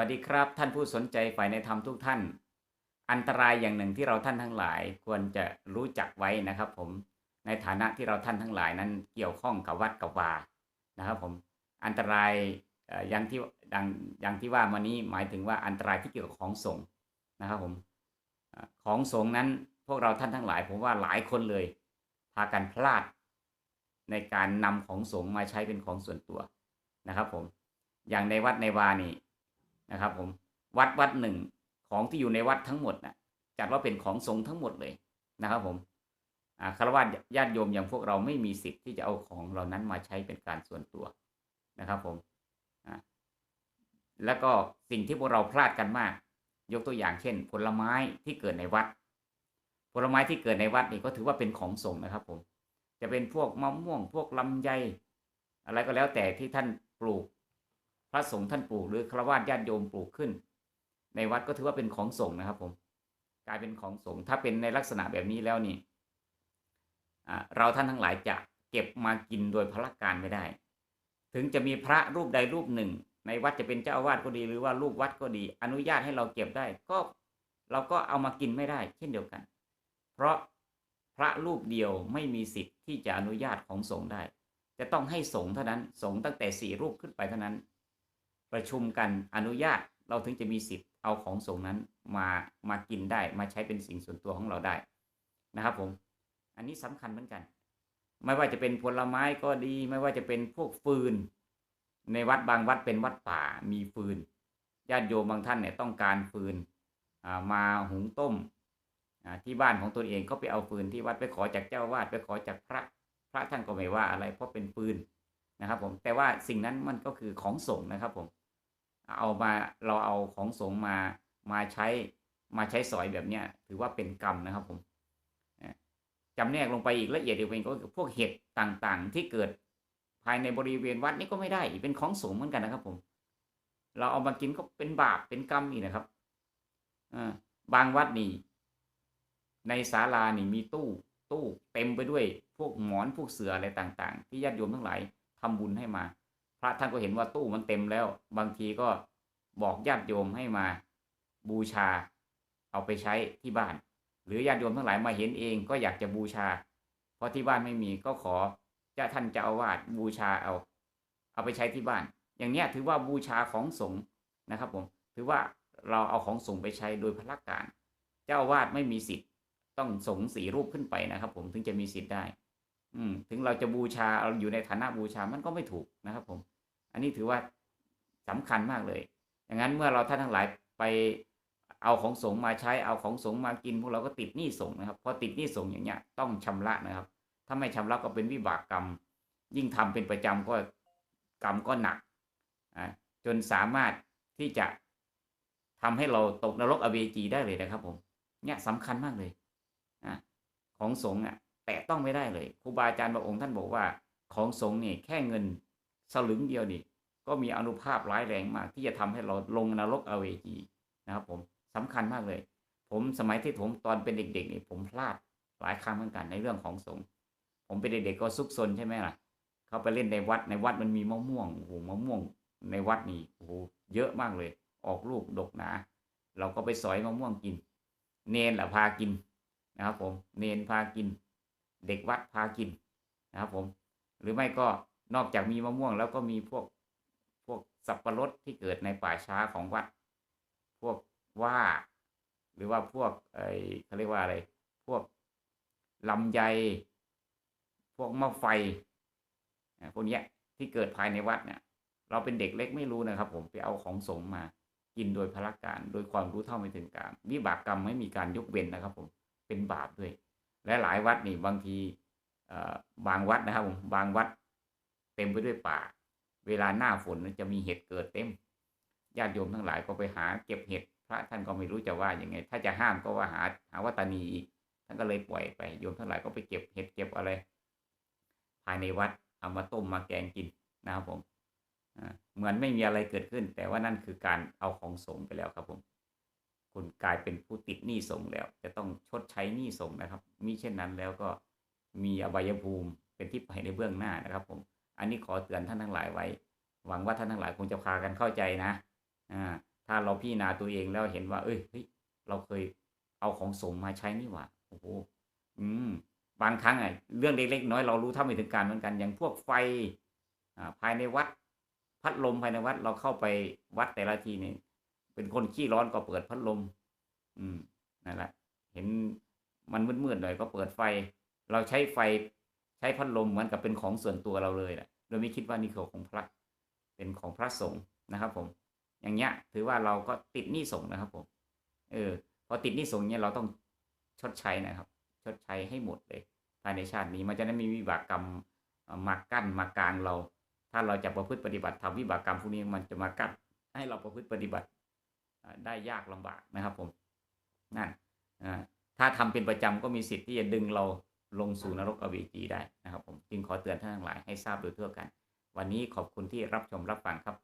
สวัสดีครับ ท่านผู้สนใจฝ่ายในธรรมทุกท่าน อันตรายอย่างหนึ่งที่เราท่านทั้งหลาย ควรจะรู้จักไว้นะครับ ผมในฐานะที่เราท่านทั้งหลายนั้นเกี่ยวข้องกับวัดกับวานะครับ ผมอันตรายอย่างที่ดังอย่างที่ว่ามานี้หมายถึงว่าอันตรายที่เกี่ยวกับของสงนะครับผมของสงนั้นพวกเราท่านทั้งหลาย ผมว่าหลายคนเลย พากันพลาด ในการนำของสงมาใช้เป็นของส่วนตัวนะครับ ผมอย่างในวัดในวานี่ นะครับผมวัดวัดหนึ่งของที่อยู่ในวัดทั้งหมดนะจัดว่าเป็นของสงฆ์ทั้งหมดเลยนะครับผมอาคารวะญาติโยมอย่างพวกเราไม่มีสิทธิ์ที่จะเอาของเหล่านั้นมาใช้เป็นการส่วนตัวนะครับผมอ่าแล้วก็สิ่งที่พวกเราพลาดกันมาก ยกตัวอย่างเช่น ผลไม้ที่เกิดในวัด ผลไม้ที่เกิดในวัดนี่ก็ถือว่าเป็นของสงฆ์นะครับผมจะเป็นพวกมะม่วงพวกลำไยอะไรก็แล้วแต่ที่ท่านปลูก พระสงฆ์ท่านปลูกหรือฆราวาสญาติโยมปลูกขึ้น ในวัดก็ถือว่าเป็นของสงฆ์นะครับ ผม กลายเป็นของสงฆ์ถ้าเป็นในลักษณะแบบนี้แล้วนี่เราท่านทั้งหลายจะเก็บมากินโดยพละการไม่ได้ ถึงจะมีพระรูปใดรูปหนึ่ง ในวัดจะเป็นเจ้าอาวาสก็ดีหรือว่าลูกวัดก็ดี อนุญาตให้เราเก็บได้ ก็เราก็เอามากินไม่ได้ เช่นเดียวกัน เพราะพระรูปเดียวไม่มีสิทธิ์ที่จะอนุญาตของสงฆ์ได้ จะต้องให้สงฆ์เท่านั้น สงฆ์ตั้งแต่สี่รูปขึ้นไปเท่านั้น ประชุมกันอนุญาตเราถึงจะมีสิทธิ์เอาของส่งนั้นมามากินได้มาใช้เป็นสิ่งส่วนตัวของเราได้นะครับผม อันนี้สำคัญเหมือนกัน ไม่ว่าจะเป็นผลไม้ก็ดี ไม่ว่าจะเป็นพวกฟืน ในวัดบางวัดเป็นวัดป่ามีฟืนญาติโยมบางท่านเนี่ยต้องการฟืนมาหุงต้มที่บ้านของตนเองก็ไปเอาฟืนที่วัดไปขอจากเจ้าวาดไปขอจากพระพระท่านก็ไม่ว่าอะไรเพราะเป็นฟืนนะครับผมแต่ว่าสิ่งนั้นมันก็คือของส่งนะครับผม เอามาเราเอาของสงมามาใช้มาใช้สอยแบบเนี้ยถือว่าเป็นกรรมนะครับผมจำแนกลงไปอีกละเอียดอีกเป็นก็พวกเห็ดต่างๆ ที่เกิดภายในบริเวณวัดนี่ก็ไม่ได้อีกเป็นของสงเหมือนกันนะครับผม เราเอามากินก็เป็นบาปเป็นกรรมอีกนะครับอบางวัดนี่ในศาลานี่มีตู้ ตู้เต็มไปด้วยพวกหมอนพวกเสืออะไรต่าง ๆ ที่ญาติโยมทั้งหลายทำบุญให้มา พระท่านก็เห็นว่าตู้มันเต็มแล้ว บางทีก็บอกญาติโยมให้มาบูชา เอาไปใช้ที่บ้าน หรือญาติโยมทั้งหลายมาเห็นเองก็อยากจะบูชา เพราะที่บ้านไม่มีก็ขอเจ้าท่านเจ้าอาวาสบูชาเอา เอาไปใช้ที่บ้าน อย่างเนี้ยถือว่าบูชาของสงฆ์นะครับผมถือว่าเราเอาของสงฆ์ไปใช้โดยพละการ เจ้าอาวาสไม่มีสิทธิ์ต้องสงฆ์สีรูปขึ้นไปนะครับ ผมถึงจะมีสิทธิ์ได้ อืมถึงเราจะบูชาเราอยู่ในฐานะบูชามันก็ไม่ถูกนะครับ ผม อันนี้ถือว่าสำคัญมากเลยอย่างนั้นเมื่อเราท่านทั้งหลายไปเอาของสงมาใช้เอาของสงมากิน พวกเราก็ติดหนี้สงนะครับพอติดหนี้สงอย่างเงี้ยต้องชำระนะครับ ถ้าไม่ชำระก็เป็นวิบากกรรม ยิ่งทำเป็นประจำก็กรรมก็หนักอ่าจนสามารถที่จะทำให้เราตกนรกอเวจีได้เลยนะครับ ผมเนี่ยสำคัญมากเลยอ่าของสงอะ แตะต้องไม่ได้เลยครูบาอาจารย์บางองค์ท่านบอกว่า ของสงฆ์เนี่ยแค่เงินสลึงเดียวนี่ก็มีอนุภาพร้ายแรงมาก ที่จะทำให้เราลงนรกอเวจีนะครับ ผมสำคัญมากเลย ผมสมัยที่ผมตอนเป็นเด็กๆนี่ผมพลาดหลายครั้งเหมือนกันในเรื่องของสงฆ์ผมเป็นเด็กๆก็ซุกซนใช่ไหมล่ะ เขาไปเล่นในวัดในวัดมันมีมะม่วงโอ้โหมะม่วง ในวัดนี่โอ้โหเยอะมากเลย ออกลูกดกหนา เราก็ไปสอยมะม่วงกิน เนนแหละพากินนะครับผมเนนพากิน เด็กวัดพากินนะครับผมหรือไม่ก็นอกจากมีมะม่วงแล้วก็มีพวกพวกสับปะรดที่เกิดในป่าช้าของวัด พวกว่า หรือว่าพวกไอเขาเรียกว่าอะไร พวกลำไย พวกมะไฟพวกนี้ที่เกิดภายในวัดเนี่ย เราเป็นเด็กเล็กไม่รู้นะครับ ผมไปเอาของสงมากินโดยพละการ โดยความรู้เท่าไม่ถึงการวิบากกรรมไม่มีการยกเว้นนะครับ ผมเป็นบาปด้วย และหลายวัดนี่บางทีบางวัดนะครับผมบางวัดเต็มไปด้วยป่า เวลาหน้าฝนจะมีเห็ดเกิดเต็มญาติโยมทั้งหลายก็ไปหาเก็บเห็ดพระท่านก็ไม่รู้จะว่าอยังไง ถ้าจะห้ามก็ว่าหาหาวัตานีอีกท่านก็เลยปล่อยไปโยมทั้งหลายก็ไปเก็บเห็ดเก็บอะไร ภายในวัดเอามาต้มมาแกงกินนะครับผมเหมือนไม่มีอะไรเกิดขึ้น แต่ว่านั่นคือการเอาของสงไปแล้วครับผม คุณกลายเป็นผู้ติดหนี้สงแล้ว ต้องชดใช้หนี้สงนะครับมิเช่นนั้นแล้วก็มีอบายภูมิเป็นที่ไปในเบื้องหน้านะครับ ผม อันนี้ขอเตือนท่านทั้งหลายไว้ หวังว่าท่านทั้งหลายคงจะพากันเข้าใจนะอ่าถ้าเราพิจารณาตัวเองแล้วเห็นว่า เอ้ยเฮ้ยเราเคยเอาของสงมาใช้นี่หว่าโอ้โหอืมบางครั้งอะเรื่องเล็กๆน้อยเรารู้เท่าไม่ถึงการเหมือนกันอย่างพวกไฟอ่าภายในวัด พัดลมภายในวัดเราเข้าไปวัดแต่ละทีนี่เป็นคนขี้ร้อนก็เปิดพัดลม อืมนั่นแหละ เห็นมันมืดๆหน่อยก็เปิดไฟ เราใช้ไฟใช้พัดลมเหมือนกับเป็นของส่วนตัวเราเลยแหละโดยไม่คิดว่านี่คือของพระเป็นของพระสงฆ์นะครับผม อย่างเงี้ยถือว่าเราก็ติดหนี้สงฆ์นะครับผมเออพอติดหนี้สงฆ์เนี่ยเราต้องชดใช้นะครับ ชดใช้ให้หมดเลยภายในชาตินี้มันจะได้มีวิบากกรรมมากั้นมากลางเรา ถ้าเราจะประพฤติปฏิบัติทำวิบากกรรมพวกนี้มันจะมากั้นให้เราประพฤติปฏิบัติได้ยากลำบากนะครับผมาถ้าทำเป็นประจำก็มีสิทธิ์ที่จะดึงเราลงสู่นรกอเวจีได้นะครับผมจึงขอเตือนท่านทั้งหลายให้ทราบโดยทั่วกัน วันนี้ขอบคุณที่รับชมรับฟังครับ